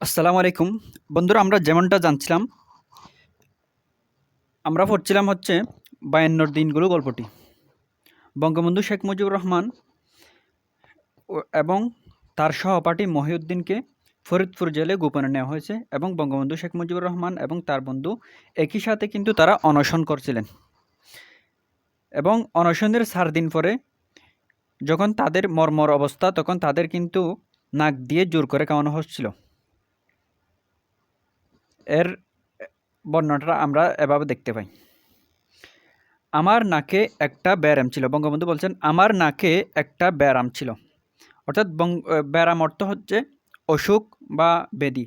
আসসালামু আলাইকুম। বন্ধুরা, আমরা যেমনটা জানছিলাম, আমরা পড়ছিলাম হচ্ছে বায়ান্নর দিনগুলো গল্পটি। বঙ্গবন্ধু শেখ মুজিবুর রহমান এবং তার সহপাঠী মহিউদ্দিনকে ফরিদপুর জেলে গোপনে নেওয়া হয়েছে এবং বঙ্গবন্ধু শেখ মুজিবুর রহমান এবং তার বন্ধু একই সাথে কিন্তু তারা অনশন করছিলেন। এবং অনশনের চার দিন পরে যখন তাদের মর্মর অবস্থা, তখন তাদের কিন্তু নাক দিয়ে জোর করে খাওয়ানো হচ্ছিল। এর বর্ণনাটা আমরা এভাবে দেখতে পাই। আমার নাকে একটা ব্যারাম ছিল। বঙ্গবন্ধু বলছেন, আমার নাকে একটা ব্যারাম ছিল। অর্থাৎ বঙ্গ ব্যারাম অর্থ হচ্ছে অসুখ বা বেদি।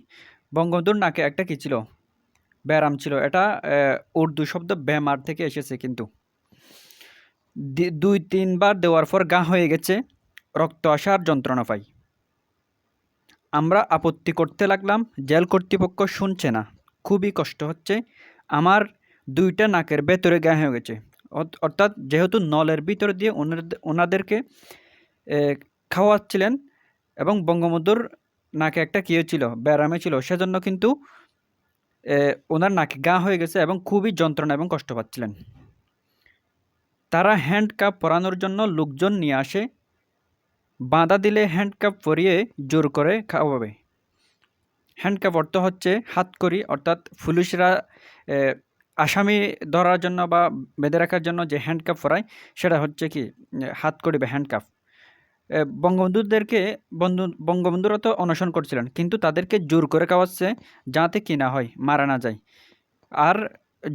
বঙ্গবন্ধুর নাকে একটা কী ছিল? ব্যারাম ছিল। এটা উর্দু শব্দ বেমার থেকে এসেছে কিন্তু। দুই, তিনবার দেওয়ার পর গা হয়ে গেছে, রক্ত আসার যন্ত্রণা পাই। আমরা আপত্তি করতে লাগলাম, জেল কর্তৃপক্ষ শুনছে না। খুবই কষ্ট হচ্ছে। আমার দুইটা নাকের ভেতরে গা হয়ে গেছে। অর্থ- অর্থাৎ যেহেতু নলের ভিতর দিয়ে ওনাদের ওনাদেরকে খাওয়াচ্ছিলেন এবং বঙ্গবন্ধুর নাকে একটা কী ছিল ব্যারামে ছিল সেজন্য কিন্তু ওনার নাকে গা হয়ে গেছে এবং খুবই যন্ত্রণা এবং কষ্ট পাচ্ছিলেন। তারা হ্যান্ড কাপ পরানোর জন্য লোকজন নিয়ে আসে। বাঁধা দিলে হ্যান্ডকাপ পরিয়ে জোর করে খাওয়াবে। হ্যান্ডকাপ অর্থ হচ্ছে হাতকড়ি অর্থাৎ পুলিশরা আসামি ধরার জন্য বা বেঁধে রাখার জন্য যে হ্যান্ডকাপ পরায়, সেটা হচ্ছে কি হাতকড়ি বা হ্যান্ডকাপ বঙ্গবন্ধুদেরকে বন্ধু, বঙ্গবন্ধুরা তো অনশন করছিলেন, কিন্তু তাদেরকে জোর করে খাওয়াচ্ছে যাতে কি না হয়, মারা না যায়। আর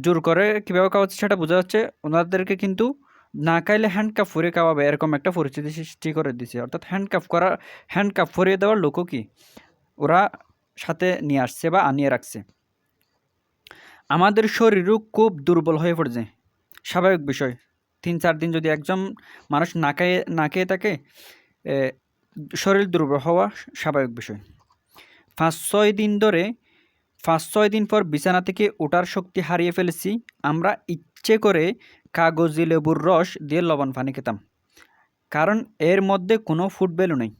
জোর করে কীভাবে খাওয়াচ্ছে সেটা বোঝা যাচ্ছে, ওনাদেরকে কিন্তু না খাইলে হ্যান্ডকাপ ফুরিয়ে খাওয়াবে, এরকম একটা পরিস্থিতি সৃষ্টি করে দিছে। অর্থাৎ হ্যান্ডকাপ করা হ্যান্ডকাপ ফুরিয়ে দেওয়ার লোকও কি? ওরা সাথে নিয়ে আসছে বা আনিয়ে রাখছে। আমাদের শরীরও খুব দুর্বল হয়ে পড়ছে। স্বাভাবিক বিষয়। তিন, চার দিন যদি একজন মানুষ না খেয়ে না খেয়ে থাকে শরীর দুর্বল হওয়া স্বাভাবিক বিষয়। পাঁচ, ছয় দিন ধরে, পাঁচ, ছয় দিন পর বিছানা থেকে ওঠার শক্তি হারিয়ে ফেলেছি। আমরা ইচ্ছে করে কাগজি লেবুর রস দিয়ে লবণ পানি খেতাম। কারণ এর মধ্যে কোনো ফুড ভ্যালু নেই।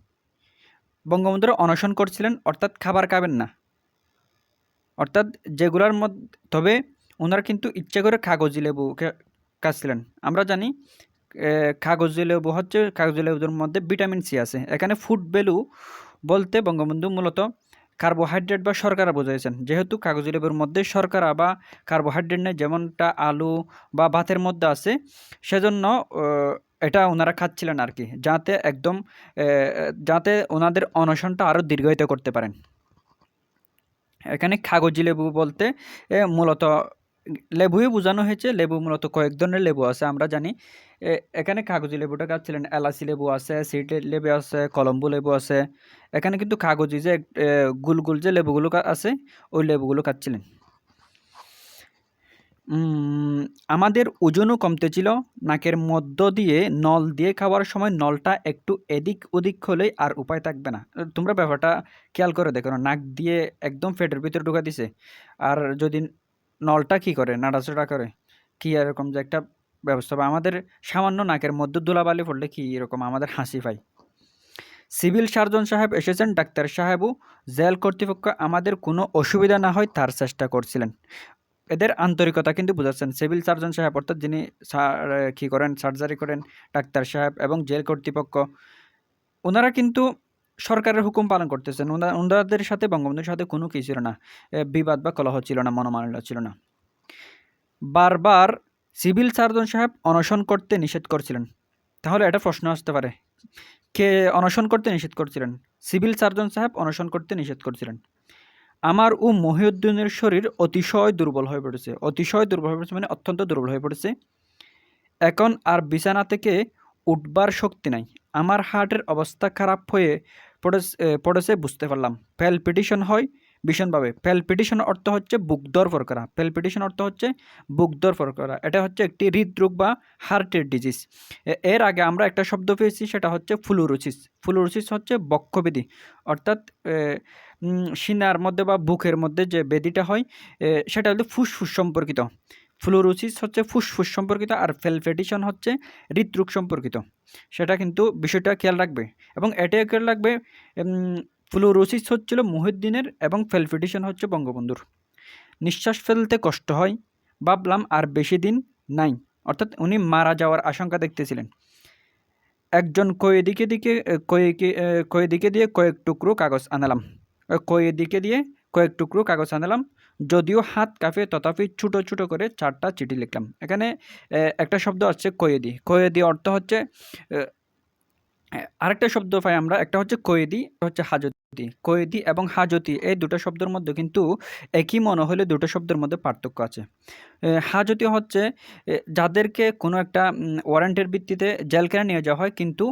বঙ্গবন্ধুরা অনশন করছিলেন, অর্থাৎ খাবার খাবেন না। অর্থাৎ যেগুলোর মধ্যে তবে ওনারা কিন্তু ইচ্ছে করে কাগজি লেবু খাচ্ছিলেন। আমরা জানি কাগজি লেবু হচ্ছে, কাগজি লেবুর মধ্যে ভিটামিন সি আছে। এখানে ফুড ভ্যালু বলতে বঙ্গবন্ধু মূলত কার্বোহাইড্রেট বা শর্করা বোঝাইছেন। যেহেতু কাগজি লেবুর মধ্যে শর্করা বা কার্বোহাইড্রেট নেই যেমনটা আলু বা ভাতের মধ্যে আছে, সেজন্য এটা ওনারা খাচ্ছিলেন আর কি যাতে একদম যাতে ওনাদের অনশনটা আরও দীর্ঘায়িত করতে পারেন। এখানে কাগজি লেবু বলতে মূলত, লেবুই বোঝানো হয়েছে, লেবু মূলত কয়েক ধরনের লেবু আছে, আমরা জানি। এখানে কাগজি লেবুটা খাচ্ছিলেন, এলাচি লেবু আছে সিট লেবু আছে, কলম্বো লেবু আছে। এখানে কিন্তু কাগজি যে গুল গুল যে লেবুগুলো আছে, ওই লেবুগুলো খাচ্ছিলেন। আমাদের ওজনও কমতে ছিল, নাকের মধ্য দিয়ে নল দিয়ে খাওয়ার সময় নলটা একটু এদিক ওদিক হলেই আর উপায় থাকবে না। তোমরা ব্যাপারটা খেয়াল করে দেখো, নাক দিয়ে একদম পেটের ভিতরে ঢুকা দিছে। আর যদি নলটা কি করে, নাড়াচাড়া করে, কি এরকম যে একটা ব্যবস্থা বা আমাদের সামান্য নাকের মধ্যে ধুলাবালি পড়লে কি এরকম আমাদের হাসি পায়? সিভিল সার্জন সাহেব এসেছেন, ডাক্তার সাহেবও। জেল কর্তৃপক্ষ আমাদের কোনো অসুবিধা না হয় তার চেষ্টা করছিলেন। এদের আন্তরিকতা কিন্তু বোঝাচ্ছেন। সিভিল সার্জন সাহেব অর্থাৎ যিনি কী করেন, সার্জারি করেন, ডাক্তার সাহেব এবং জেল কর্তৃপক্ষ, ওনারা কিন্তু সরকারের হুকুম পালন করতেছেন। ওনা- ওনাদের সাথে, বঙ্গবন্ধুর সাথে কোনো কিছু ছিল না। বিবাদ বা কলহ ছিল না, মনোমালিন্য ছিল না। বারবার সিভিল সার্জন সাহেব অনশন করতে নিষেধ করছিলেন। তাহলে এটা প্রশ্ন আসতে পারে। কে অনশন করতে নিষেধ করছিলেন? সিভিল সার্জন সাহেব অনশন করতে নিষেধ করছিলেন। আমার ও মহিউদ্দিনের শরীর অতিশয় দুর্বল হয়ে পড়েছে। অতিশয় দুর্বল হয়ে পড়েছে মানে অত্যন্ত দুর্বল হয়ে পড়েছে। এখন আর বিছানা থেকে উঠবার শক্তি নাই। আমার হার্টের অবস্থা খারাপ হয়ে পড়েছে পড়েছে বুঝতে পারলাম। প্যালপিটিশন হয় ভীষণভাবে। প্যালপিটিশন অর্থ হচ্ছে বুক দরফর করা। প্যালপিটিশন অর্থ হচ্ছে বুক দরফর করা। এটা হচ্ছে একটি হৃদরোগ বা হার্টের ডিজিজ এর আগে আমরা একটা শব্দ পেয়েছি, সেটা হচ্ছে ফ্লুরোসিস। ফ্লুরোসিস হচ্ছে বক্ষবেদি অর্থাৎ সিনার মধ্যে বা বুকের মধ্যে যে বেদিটা হয় সেটা হচ্ছে ফুসফুস সম্পর্কিত। ফ্লোরোসিস হচ্ছে ফুসফুস সম্পর্কিত আর ফেলফেটিশন হচ্ছে হৃদরোগ সম্পর্কিত। সেটা কিন্তু বিষয়টা খেয়াল রাখবে। এবং এটাও খেয়াল রাখবে ফ্লোরোসিস হচ্ছিল মহিউদ্দিনের এবং ফেলফিটিশন হচ্ছে বঙ্গবন্ধুর। নিঃশ্বাস ফেলতে কষ্ট হয়, ভাবলাম আর বেশি দিন নাই, অর্থাৎ উনি মারা যাওয়ার আশঙ্কা দেখতেছিলেন। একজন কয়েদিকে দিকে কয়েকে কয়েদিকে দিয়ে কয়েক টুকরো কাগজ আনালাম। কয়েদিকে দিয়ে কয়েক টুকরো কাগজ আনালাম, যদিও হাত কাঁপে তথাপি ছোটো ছোটো করে চারটা চিঠি লিখলাম। এখানে একটা শব্দ আছে কয়েদি কয়েদি অর্থ হচ্ছে আরেকটা শব্দ পাই আমরা, একটা হচ্ছে কয়েদি হচ্ছে হাজতি। কয়েদি এবং হাজতি, এই দুটো শব্দের মধ্যে কিন্তু একই মনে হলে দুটো শব্দের মধ্যে পার্থক্য আছে। হাজতি হচ্ছে যাদেরকে কোনো একটা ওয়ারেন্টের ভিত্তিতে জেলখানে নিয়ে যাওয়া হয় কিন্তু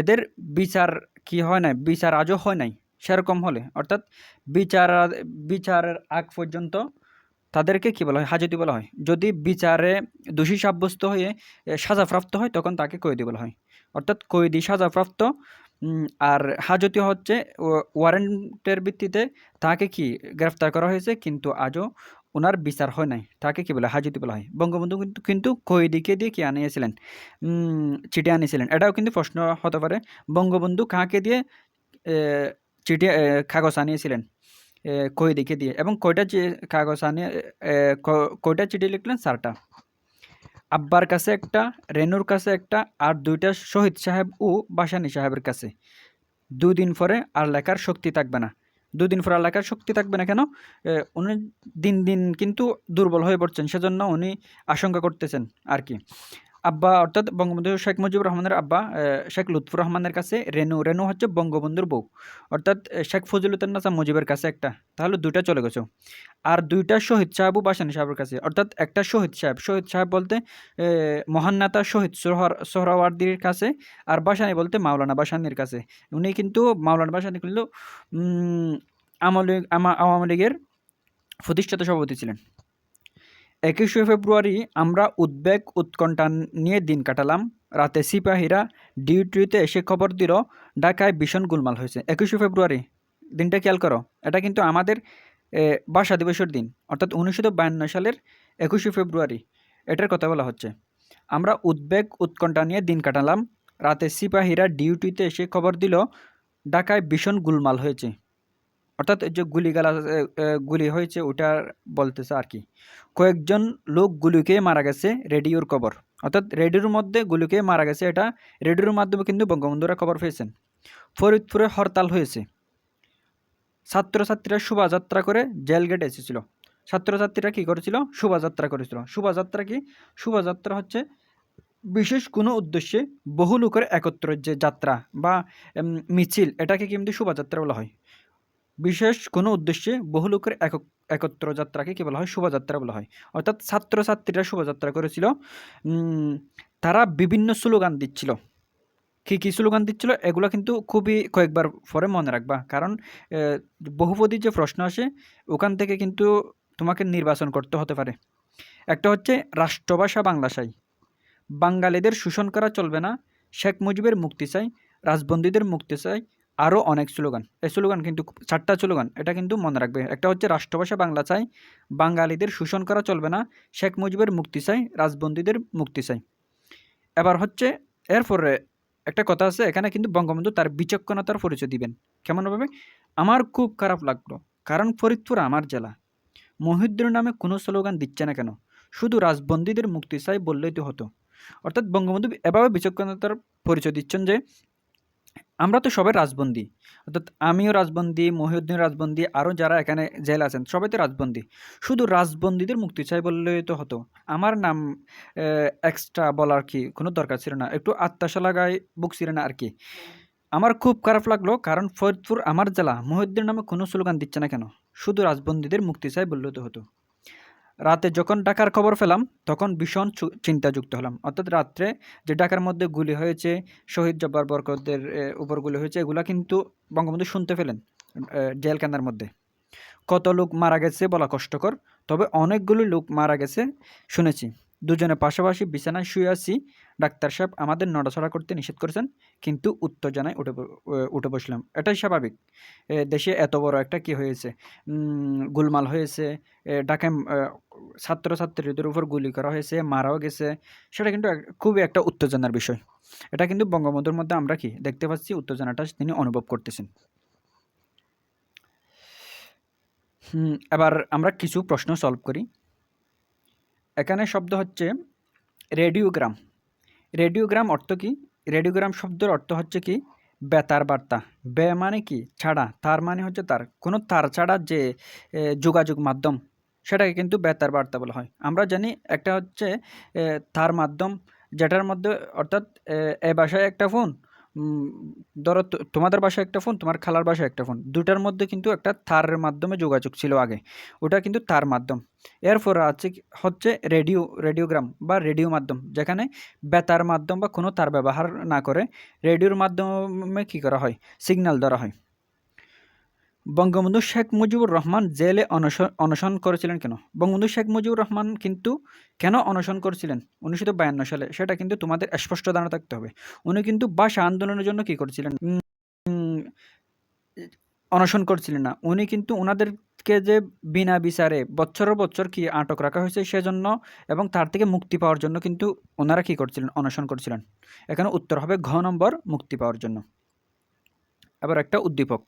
এদের বিচার কি হয় নাই, বিচার আজও হয় নাই, সেরকম হলে। অর্থাৎ বিচার, বিচারের আগ পর্যন্ত তাদেরকে কী বলা হয়, হাজতি বলা হয়। যদি বিচারে দোষী সাব্যস্ত হয়ে সাজাপ্রাপ্ত হয়, তখন তাকে কয়েদি বলা হয়। অর্থাৎ কয়েদি সাজাপ্রাপ্ত আর হাজতি হচ্ছে ওয়ারেন্টের ভিত্তিতে তাকে কি গ্রেফতার করা হয়েছে? কিন্তু আজও ওনার বিচার হয় নাই। তাকে কি বলে? হাজতি বলা হয়। বঙ্গবন্ধু কিন্তু কিন্তু কয়েদিকে দিয়ে কি আনিয়েছিলেন? চিঠি আনিয়েছিলেন। এটাও কিন্তু প্রশ্ন হতে পারে। বঙ্গবন্ধু কাকে দিয়ে চিঠি কাগজ আনিয়েছিলেন? এ, কয়েদিকে দিয়ে। এবং কয়টা কাগজ আনিয়ে কয়টা চিঠি লিখলেন? চারটা। আব্বার কাছে একটা, রেনুর কাছে একটা আর দুইটা শহীদ সাহেব ও বাসানি সাহেবের কাছে। দুদিন পরে আর লেখার শক্তি থাকবে না। দুদিন পরে আর লেখার শক্তি থাকবে না কেন? উনি দিন দিন কিন্তু দুর্বল হয়ে পড়ছেন। সেজন্য উনি আশঙ্কা করতেছেন আর কি। আব্বা অর্থাৎ বঙ্গবন্ধু শেখ মুজিবুর রহমানের আব্বা শেখ লুৎফুর রহমানের কাছে রেনু রেনু হচ্ছে বঙ্গবন্ধুর বউ। অর্থাৎ শেখ ফজলুদ্দিন নাসা মুজিবের কাছে একটা। তাহলে দুইটা চলে গেছো। আর দুইটা শহীদ সাহেবও বাসানি সাহেবের কাছে। অর্থাৎ একটা শহীদ সাহেব। শহীদ সাহেব বলতে মহান নেতা শহীদ সোহর, সোহরাওয়ার্দির কাছে আর বাসানি বলতে মাওলানা বাসানির কাছে। উনি কিন্তু মাওলানা বাসানি কিন্তু আওয়ামী লীগের প্রতিষ্ঠাতা সভাপতি ছিলেন। একুশে ফেব্রুয়ারি আমরা উদ্বেগ উৎকণ্ঠা নিয়ে দিন কাটালাম। রাতে সিপাহীরা ডিউটিতে এসে খবর দিল, ঢাকায় ভীষণ গোলমাল হয়েছে। একুশে ফেব্রুয়ারি, দিনটা খেয়াল করো, এটা কিন্তু আমাদের ভাষা দিবসের দিন, অর্থাৎ উনিশশো বায়ান্ন সালের একুশে ফেব্রুয়ারি, এটার কথা বলা হচ্ছে। আমরা উদ্বেগ উৎকণ্ঠা নিয়ে দিন কাটালাম। রাতে সিপাহীরা ডিউটিতে এসে খবর দিল, ঢাকায় ভীষণ গোলমাল হয়েছে। অর্থাৎ যে গুলিগালা গুলি হয়েছে ওটা বলতেছে আর কি। কয়েকজন লোক গুলিকে মারা গেছে রেডিওর খবর অর্থাৎ রেডিওর মধ্যে গুলিকে মারা গেছে, এটা রেডিওর মাধ্যমে কিন্তু বঙ্গবন্ধুরা খবর পেয়েছেন। ফরিদপুরে হরতাল হয়েছে। ছাত্রছাত্রীরা শোভাযাত্রা করে জেল গেটে এসেছিল। ছাত্রছাত্রীরা কী করেছিল? শোভাযাত্রা করেছিল। শোভাযাত্রা কি? শোভাযাত্রা হচ্ছে বিশেষ কোনো উদ্দেশ্যে বহু লোকের একত্র যে যাত্রা বা মিছিল, এটাকে কিন্তু শোভাযাত্রা বলা হয়। বিশেষ কোনো উদ্দেশ্যে বহু লোকের একক, একত্র যাত্রাকে কী বলা হয়? শোভাযাত্রা বলা হয়। অর্থাৎ ছাত্রছাত্রীরা শোভাযাত্রা করেছিল। তারা বিভিন্ন স্লোগান দিচ্ছিল। কী কী স্লোগান দিচ্ছিল? এগুলো কিন্তু খুবই কয়েকবার পরে মনে রাখবা। কারণ বহুপদী যে প্রশ্ন আসে, ওখান থেকে কিন্তু তোমাকে নির্বাচন করতে হতে পারে। একটা হচ্ছে রাষ্ট্রভাষা বাংলা চাই। বাঙালিদের শোষণ করা চলবে না। শেখ মুজিবের মুক্তি চাই। রাজবন্দীদের মুক্তি চাই। আরও অনেক স্লোগান। এই স্লোগান কিন্তু চারটা স্লোগান, এটা কিন্তু মনে রাখবে। একটা হচ্ছে রাষ্ট্রভাষা, বাংলা চাই। বাঙালিদের শোষণ করা চলবে না। শেখ মুজিবের মুক্তি চাই, রাজবন্দীদের মুক্তি চাই। এবার হচ্ছে, এরপরে একটা কথা আছে, এখানে কিন্তু বঙ্গবন্ধু তার বিচক্ষণতার পরিচয় দিবেন। কেমনভাবে আমার খুব খারাপ লাগল, কারণ ফরিদপুর আমার জেলা। মহিউদ্দিনের নামে কোনো স্লোগান দিচ্ছে না কেন? শুধু রাজবন্দীদের মুক্তি চাই বললেই তো হতো। অর্থাৎ বঙ্গবন্ধু এভাবে বিচক্ষণতার পরিচয় দিচ্ছেন যে আমরা তো সবাই রাজবন্দী। অর্থাৎ আমিও রাজবন্দী মহিউদ্দিন রাজবন্দী, আরও যারা এখানে জেল আছেন, সবাই তো রাজবন্দী। শুধু রাজবন্দীদের মুক্তি চাই বললেই তো হতো। আমার নাম এক্সট্রা বলার কি কোনো দরকার ছিল না। একটু আত্মাশা লাগায় বুক ছিল না আর কি। আমার খুব খারাপ লাগল কারণ ফরিদপুর আমার জেলা, মহিউদ্দিন নামে কোনো স্লোগান দিচ্ছে না কেন? শুধু রাজবন্দীদের মুক্তি চাই বললেও তো হতো। রাতে যখন ডাকার খবর পেলাম, তখন ভীষণ চিন্তাযুক্ত হলাম। অর্থাৎ রাত্রে যে ডাকার মধ্যে গুলি হয়েছে, শহীদ জব্বার বরকতদের উপর গুলি হয়েছে, এগুলা কিন্তু বঙ্গবন্ধু শুনতে ফেলেন জেলখানার মধ্যে। কত লোক মারা গেছে বলা কষ্টকর, তবে অনেকগুলো লোক মারা গেছে শুনেছি। দুজনে পাশাপাশি বিছানায় শুয়ে আছি। ডাক্তার সাহেব আমাদের নড়াচড়া করতে নিষেধ করেছেন, কিন্তু উত্তেজনায় উঠে উঠে বসলাম। এটাই স্বাভাবিক। দেশে এত বড় একটা কি হয়েছে? গোলমাল হয়েছে ডাকে ছাত্রছাত্রীদের উপর গুলি করা হয়েছে, মারাও গেছে। সেটা কিন্তু খুবই একটা উত্তেজনার বিষয়। এটা কিন্তু বঙ্গবন্ধুর মধ্যে আমরা কি দেখতে পাচ্ছি, উত্তেজনাটা তিনি অনুভব করতেছেন। এবার আমরা কিছু প্রশ্ন সলভ করি। এখানে শব্দ হচ্ছে রেডিওগ্রাম। রেডিওগ্রাম অর্থ কি? রেডিওগ্রাম শব্দের অর্থ হচ্ছে কি? বেতার বার্তা। বে মানে কি? ছাড়া। তার মানে হচ্ছে তার। কোনো তার ছাড়া যে যোগাযোগ মাধ্যম সেটাকে কিন্তু বেতার বার্তা বলা হয়। আমরা জানি একটা হচ্ছে তার মাধ্যম যেটার মধ্যে অর্থাৎ এ, বাসায় একটা ফোন ধরো তোমাদের বাসায় একটা ফোন তোমার খালার বাসায় একটা ফোন দুটার মধ্যে কিন্তু একটা তারের মাধ্যমে যোগাযোগ ছিল আগে। ওটা কিন্তু তার মাধ্যম। এরপর আছে হচ্ছে রেডিও রেডিওগ্রাম বা রেডিও মাধ্যম, যেখানে বেতার মাধ্যম বা কোনো তার ব্যবহার না করে রেডিওর মাধ্যমে কী করা হয়? সিগন্যাল ধরা হয়। বঙ্গবন্ধু শেখ মুজিবুর রহমান জেলে অনশন অনশন করেছিলেন কেন? বঙ্গবন্ধু শেখ মুজিবুর রহমান কিন্তু কেন অনশন করেছিলেন? উনিশশো বায়ান্ন সালে। সেটা কিন্তু তোমাদের স্পষ্ট জানা থাকতে হবে। উনি কিন্তু ভাষা আন্দোলনের জন্য কী করছিলেন? অনশন করছিলেন না। উনি কিন্তু ওনাদেরকে যে বিনা বিচারে বছরের বছর কি আটক রাখা হয়েছে সেজন্য এবং তার থেকে মুক্তি পাওয়ার জন্য কিন্তু ওনারা কী করছিলেন? অনশন করছিলেন। এখানে উত্তর হবে ঘ নম্বর মুক্তি পাওয়ার জন্য। আবার একটা উদ্দীপক।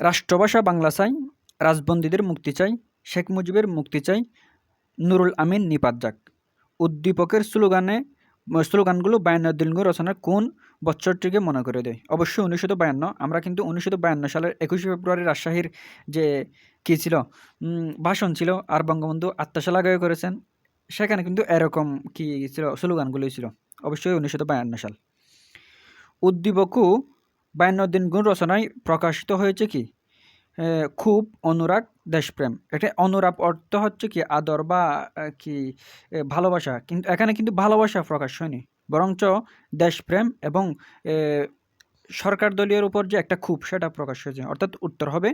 রাষ্ট্রভাষা বাংলা চাই, রাজবন্দীদের মুক্তি চাই, শেখ মুজিবের মুক্তি চাই, নুরুল আমিন নিপাত যাক উদ্দীপকের স্লোগানে স্লোগানগুলো বায়ান্ন দিলঙ্গ রচনার কোন বছরটিকে মনে করে দেয়? অবশ্যই উনিশশো বায়ান্ন। আমরা কিন্তু উনিশশো বায়ান্ন সালের একুশে ফেব্রুয়ারি রাজশাহীর যে কী ছিল ভাষণ ছিল, আর বঙ্গবন্ধু আত্মশালাগায় করেছেন, সেখানে কিন্তু এরকম কী ছিল, স্লোগানগুলোই ছিল। অবশ্যই উনিশশো বায়ান্ন সাল। উদ্দীপকও বায়ান্ন দিন গুণ রচনায় প্রকাশিত হয়েছে কি? খুব অনুরাগ দেশপ্রেম। এটা অনুরাগ অর্থ হচ্ছে কি আদর বা কি ভালোবাসা। কিন্তু এখানে কিন্তু ভালোবাসা প্রকাশ হয়নি। বরঞ্চ দেশপ্রেম এবং সরকার দলীয়ের উপর যে একটা খুব সেটা প্রকাশ হয়েছে। অর্থাৎ উত্তর হবে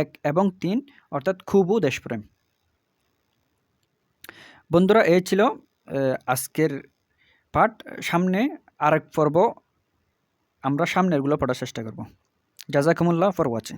এক এবং তিন, অর্থাৎ ক্ষোভ ও দেশপ্রেম। বন্ধুরা, এই ছিল আজকের পাঠ। সামনে আরেক পর্ব আমরা সামনেরগুলো পড়ার চেষ্টা করব। জাজাকুমুল্লাহ ফর ওয়াচিং।